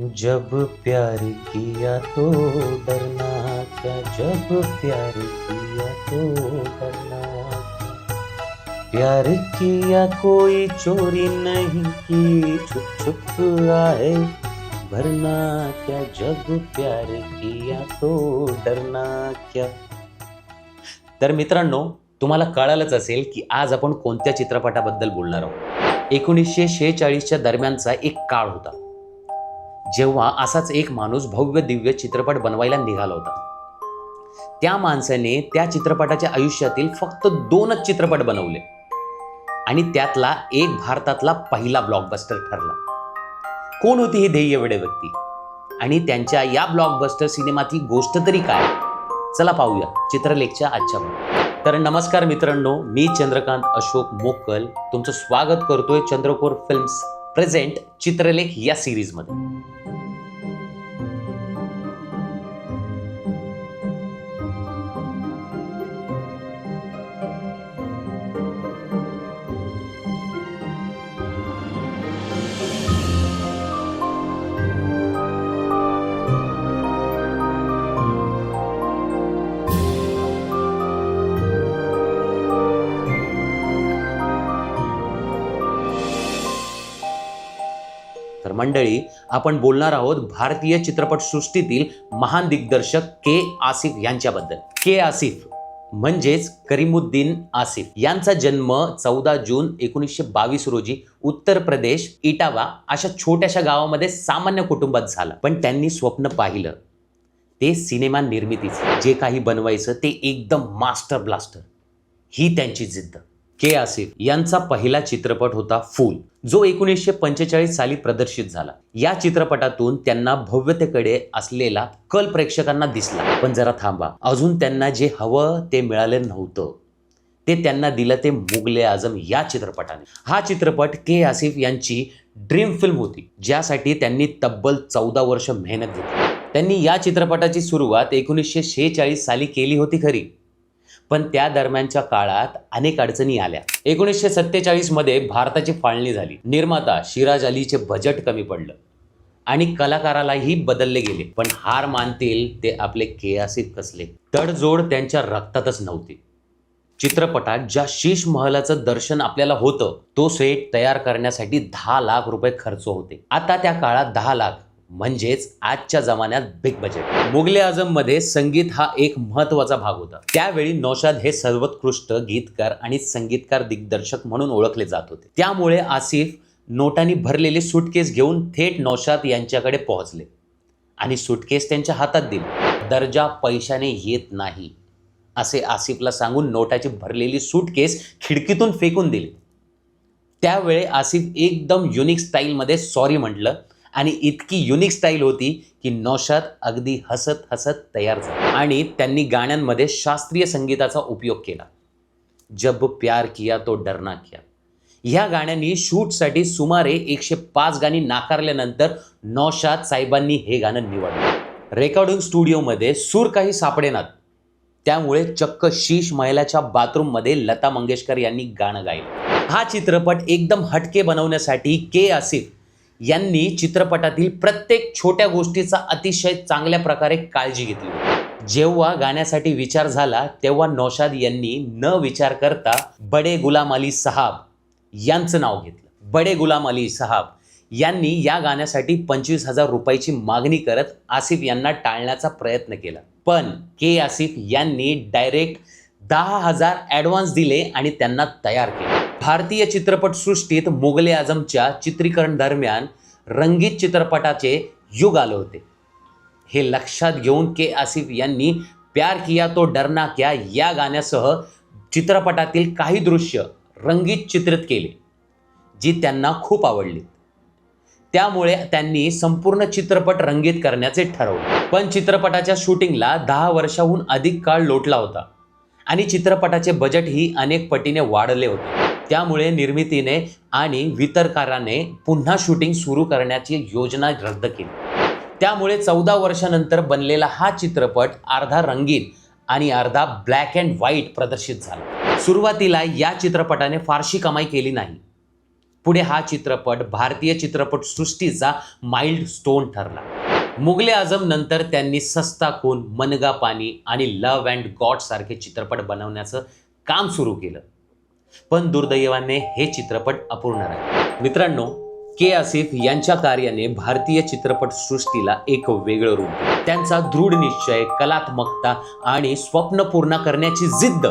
जब प्यार किया तो डरना क्या जब प्यार किया तो डरना प्यार किया कोई चोरी नहीं की छुप छुप आए भरना क्या जब प्यार किया तो डरना क्या। तर मित्रांनो तुम्हाला कळालंच असेल की आज आपण कोणत्या चित्रपटाबद्दल बोलणार आहोत. एकोणीसशे शेहेचाळीसच्या दरम्यानचा एक काळ होता. जेव्हा असाच एक माणूस भव्य दिव्य चित्रपट बनवायला निघाला होता. त्या माणसाने त्या चित्रपटाच्या आयुष्यातील फक्त दोनच चित्रपट बनवले. आणि त्यातला एक भारतातला पहिला ब्लॉकबस्टर ठरला. कोण होती ही ध्येयवेडे व्यक्ती? आणि त्यांच्या या ब्लॉकबस्टर सिनेमातली गोष्ट तरी काय? चला पाहूया चित्रलेखच्या आजच्या भागात. तर नमस्कार मित्रांनो मी चंद्रकांत अशोक मोकल तुमचं स्वागत करतोय चंद्रकोर फिल्म्स प्रेझेंट चित्रलेख या सिरीजमध्ये मंडळी आपण बोलणार आहोत भारतीय चित्रपटसृष्टीतील महान दिग्दर्शक के आसिफ यांच्याबद्दल. के आसिफ म्हणजेच करीमुद्दीन आसिफ. यांचा जन्म चौदा जून एकोणीसशे बावीस रोजी उत्तर प्रदेश इटावा अशा छोट्याशा गावामध्ये सामान्य कुटुंबात झाला. पण त्यांनी स्वप्न पाहिलं. ते सिनेमा निर्मितीचं जे काही बनवायचं ते एकदम मास्टर ब्लास्टर. ही त्यांची जिद्द. के आसिफ यांचा पहिला चित्रपट होता फूल. जो एकोणीसशे पंचेचाळीस साली प्रदर्शित झाला. या चित्रपटातून त्यांना भव्यतेकडे असलेला कल प्रेक्षकांना दिसला. पण जरा थांबा. अजून त्यांना जे हवं ते मिळालं नव्हतं. ते त्यांना दिलं ते मुगले आझम या चित्रपटाने. हा चित्रपट के आसिफ यांची ड्रीम फिल्म होती ज्यासाठी त्यांनी तब्बल चौदा वर्ष मेहनत घेतली. त्यांनी या चित्रपटाची सुरुवात एकोणीसशे शेहेचाळीस साली केली होती खरी. पण त्या दरम्यानच्या काळात अनेक अडचणी आल्या. एकोणीसशे सत्तेचाळीसमध्ये भारताची फाळणी झाली. निर्माता शिराज अलीचे बजेट कमी पडलं. आणि कलाकारालाही बदलले गेले. पण हार मानतील ते आपले केयासित कसले? तडजोड त्यांच्या रक्तातच नव्हती. चित्रपटात ज्या शीश महलाचं दर्शन आपल्याला होतं तो सेट तयार करण्यासाठी दहा लाख रुपये खर्च होते. आता त्या काळात दहा लाख. म्हणजेच आजच्या जमान्यात बिग बजेट मुघले आजममध्ये संगीत हा एक महत्त्वाचा भाग होता. त्यावेळी नौशाद हे सर्वोत्कृष्ट गीतकार आणि संगीतकार दिग्दर्शक म्हणून ओळखले जात होते. त्यामुळे आसिफ नोटांनी भरलेले सुटकेस घेऊन थेट नौशाद यांच्याकडे पोहोचले. आणि सुटकेस त्यांच्या हातात दिली. दर्जा पैशाने येत नाही असे आसिफला सांगून नोटाची भरलेली सुटकेस खिडकीतून फेकून दिली. त्यावेळी आसिफ एकदम युनिक स्टाईलमध्ये सॉरी म्हटलं आणि इतकी युनिक स्टाईल होती की नौशाद अगदी हसत हसत तयार झाला. आणि त्यांनी गाण्यांमध्ये शास्त्रीय संगीताचा उपयोग केला. जब प्यार किया तो डरना किया. ह्या गाण्यांनी शूटसाठी सुमारे एकशे पाच गाणी नाकारल्यानंतर नौशाद साहेबांनी हे गाणं निवडलं. रेकॉर्डिंग स्टुडिओमध्ये सूर काही सापडेनात त्यामुळे चक्क शीश महिलाच्या बाथरूममध्ये लता मंगेशकर यांनी गाणं गायलं. हा चित्रपट एकदम हटके बनवण्यासाठी के आसिफ यांनी चित्रपटातील प्रत्येक छोट्या गोष्टीचा अतिशय चांगल्या प्रकारे काळजी घेतली होती. जेव्हा गाण्यासाठी विचार झाला तेव्हा नौशाद यांनी न विचार करता बडे गुलाम अली साहाब यांचं नाव घेतलं. बडे गुलाम अली साहाब यांनी या गाण्यासाठी पंचवीस हजार रुपयाची मागणी करत आसिफ यांना टाळण्याचा प्रयत्न केला. पण के आसिफ यांनी डायरेक्ट दहा हजार ॲडव्हान्स दिले आणि त्यांना तयार केले. भारतीय चित्रपटसृष्टीत मोगले आझमच्या चित्रीकरण दरम्यान रंगीत चित्रपटाचे युग आले होते. हे लक्षात घेऊन के आसिफ यांनी प्यार किया तो डरना क्या या गाण्यासह चित्रपटातील काही दृश्य रंगीत चित्रित केले जी त्यांना खूप आवडली. त्यामुळे त्यांनी संपूर्ण चित्रपट रंगीत करण्याचे ठरवले. पण चित्रपटाच्या शूटिंगला दहा वर्षाहून अधिक काळ लोटला होता आणि चित्रपटाचे बजेटही अनेक पटीने वाढले होते. त्यामुळे निर्मितीने आणि वितरकाराने पुन्हा शूटिंग सुरू करण्याची योजना रद्द केली. त्यामुळे चौदा वर्षानंतर बनलेला हा चित्रपट अर्धा रंगीत आणि अर्धा ब्लॅक अँड व्हाईट प्रदर्शित झाला. सुरुवातीला या चित्रपटाने फारशी कमाई केली नाही. पुढे हा चित्रपट भारतीय चित्रपट सृष्टीचा माइल्ड स्टोन ठरला. मुगले आझम नंतर त्यांनी सस्ता खून मनगा पाणी आणि लव्ह अँड गॉड सारखे चित्रपट बनवण्याचं काम सुरू केलं. पण दुर्दैवाने हे चित्रपट अपूर्ण राहील. मित्रांनो के आसिफ यांच्या कार्याने भारतीय चित्रपट सृष्टीला एक वेगळं रूप त्यांचा दृढ निश्चय कलात्मकता आणि स्वप्न पूर्ण करण्याची जिद्द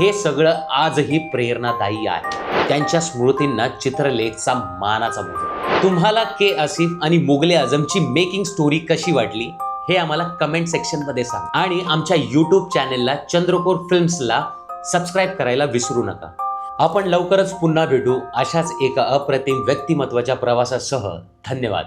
हे सगळं आजही प्रेरणादायी आहे. त्यांच्या स्मृतींना चित्रलेखचा मानाचा मुजरा तुम्हाला के आसिफ आणि मुगले आझमची मेकिंग स्टोरी कशी वाटली हे आम्हाला कमेंट सेक्शनमध्ये सांगा. आणि आमच्या यूट्यूब चॅनेलला चंद्रकोर फिल्म्सला सबस्क्राईब करायला विसरू नका. आपण लवकरच पुन्हा भेटू अशाच एका अप्रतिम व्यक्तिमत्वाच्या प्रवासासह. धन्यवाद.